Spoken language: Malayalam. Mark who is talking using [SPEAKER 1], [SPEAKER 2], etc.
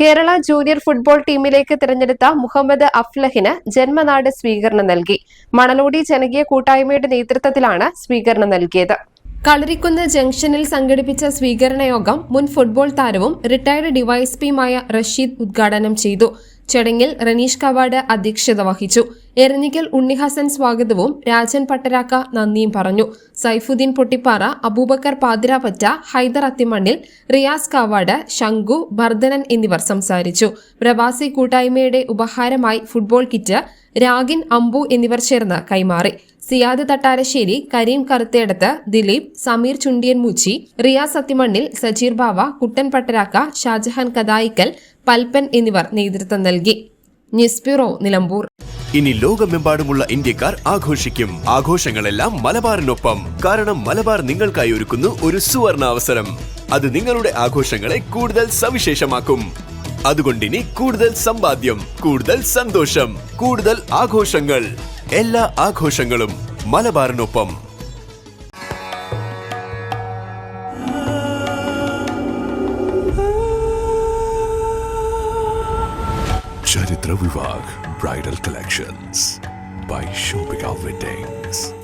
[SPEAKER 1] Kerala junior football ടീമിലേക്ക് തിരഞ്ഞെടുത്ത മുഹമ്മദ് അഫ്ലഹിന് ജന്മനാട് സ്വീകരണം നൽകി. മണലോടി ജനകീയ കൂട്ടായ്മയുടെ നേതൃത്വത്തിലാണ് സ്വീകരണം നൽകിയത്. കളരിക്കുന്ന് ജംഗ്ഷനിൽ സംഘടിപ്പിച്ച സ്വീകരണ യോഗം മുൻ ഫുട്ബോൾ താരവും റിട്ടയർഡ് ഡിവൈഎസ്പിയുമായ റഷീദ് ഉദ്ഘാടനം ചെയ്തു. ചടങ്ങിൽ റനീഷ് കവാട് അധ്യക്ഷത വഹിച്ചു. എരഞ്ഞിക്കൽ ഉണ്ണിഹസൻ സ്വാഗതവും രാജൻ പട്ടരാക്ക നന്ദിയും പറഞ്ഞു. സൈഫുദ്ദീൻ പൊട്ടിപ്പാറ അബൂബക്കർ പാതിരാപ്പറ്റ ഹൈദർ അത്തിമണ്ണിൽ റിയാസ് കാവാട് ശംഖു ബർദനൻ എന്നിവർ സംസാരിച്ചു. പ്രവാസി കൂട്ടായ്മയുടെ ഉപഹാരമായി ഫുട്ബോൾ കിറ്റ് രാഗിൻ അംബു എന്നിവർ ചേർന്ന് കൈമാറി. സിയാദ് തട്ടാരശ്ശേരി കരീം കറുത്തേടത്ത് ദിലീപ് സമീർ ചുണ്ടിയൻ മൂച്ചി റിയാസ് സത്യമണ്ണിൽ സജീർ ബാവ കുട്ടൻ പട്ടരാക്ക ഷാജഹാൻ കദായിക്കൽ പൽപ്പൻ എന്നിവർ നേതൃത്വം നൽകി. News bureau Nilambur.
[SPEAKER 2] ഇനി ലോകമെമ്പാടുമുള്ള ഇന്ത്യക്കാർ ആഘോഷിക്കും. ആഘോഷങ്ങളെല്ലാം മലബാറിനൊപ്പം. കാരണം മലബാർ നിങ്ങൾക്കായി ഒരുക്കുന്നു ഒരു സുവർണ അവസരം അത് നിങ്ങളുടെ ആഘോഷങ്ങളെ കൂടുതൽ സവിശേഷമാക്കും. അതുകൊണ്ടിനി കൂടുതൽ സമ്പാദ്യം കൂടുതൽ സന്തോഷം കൂടുതൽ ആഘോഷങ്ങൾ. എല്ലാ ആഘോഷങ്ങളും മലബാറിനൊപ്പം.
[SPEAKER 3] ചരിത്ര Vivah bridal collections by shopping weddings